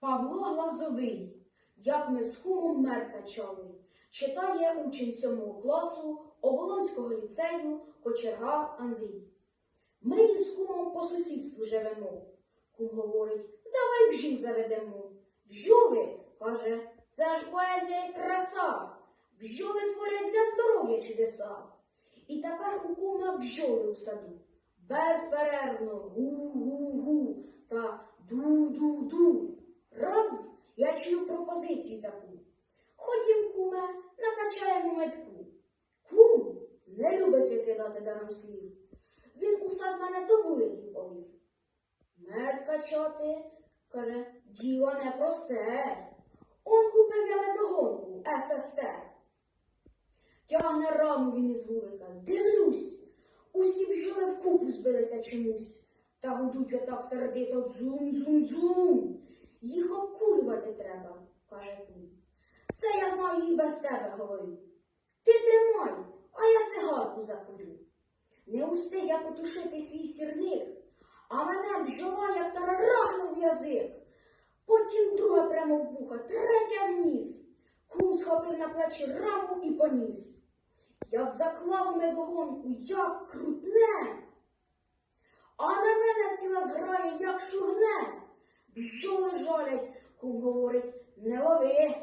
Павло Глазовий, як ми з кумом мед качали, читає учень сьомого класу Оболонського ліцею Кочерга Андрій. Ми із кумом по сусідству живемо. Кум говорить, давай бжіл заведемо. Бжоли, каже, це ж поезія і краса. Бжоли творять для здоров'я чудеса. І тепер у кума бжоли у саду. Безперервно гу-гу-гу та ду-ду-ду. Чую пропозицію таку. Ходім, куме, накачаємо метку. Кум не любить викидати даром слів. Він у сад мене до вуликів повів. Мед качати, каже, діло непросте. Он купив я медогонку, ССТ. Тягне раму він із вулика. Дивлюсь, усі бджоли вкупу збилися чомусь. Та гудуть отак сердито дзум-дзум-дзум. Їх обкурювати треба, каже кум. Це я знаю і без тебе говорю. Ти тримай, а я цигарку закурю. Не устиг я потушити свій сірник, а мене бджола як тарарахнув язик. Потім друга прямо в вуха, третя вниз. Кум схопив на плечі раму і поніс. Як заклав медогонку, як крутне. А на мене ціла зграя, як шугне. Бджоли жалять, кум говорить, не лови.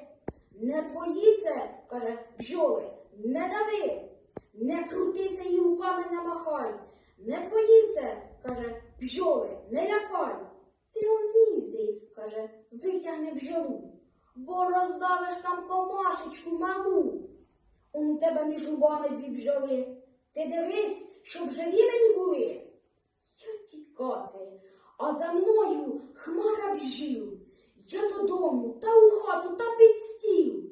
Не твої це, каже, бджоли, не дави. Не крутися і руками не махай. Не твої це, каже, бджоли, не лякай. Ти он з ніздрі, каже, витягни бджолу, бо роздавиш там комашечку малу. Он тебе між губами дві бджоли. Ти дивись, щоб живі мені були. Я тікати, а за мною хмара бжіл. Я додому, та у хату, та під стіл.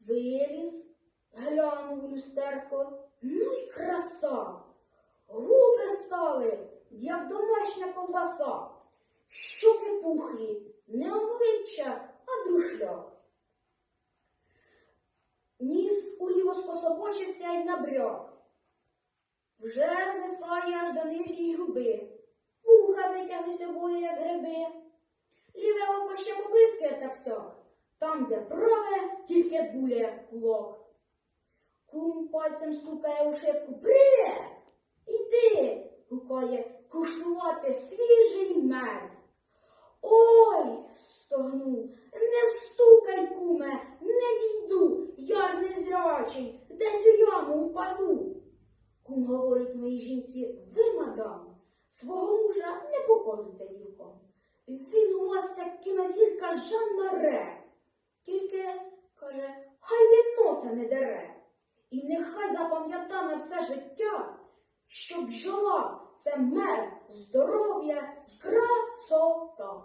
Виліз, глянув люстерко, ну й краса. Губи стали, як домашня ковбаса. Щоки пухлі, не обличчя, а друшляк. Ніс уліво скособочився й набряк. Вже звисає аж до нижньої губи. Вуха витяглись як гриби. Ліве око ще поблискує так сяк. Там, де праве, тільки буля кулак. Кум пальцем стукає у шибку. Привіт! Іди, гукає, куштувати свіжий мед. Ой, стогну, не стукай, куме, не дійду, я ж не зрячий, десь у яму упаду. Кум говорить моїй жінці, ви, мадам, свого мужа не показуйте дівкам. Він у вас як кінозірка Жан Маре. Тільки, каже, хай він носа не дере. І нехай запам'ята на все життя, щоб жила це мер, здоров'я й красота.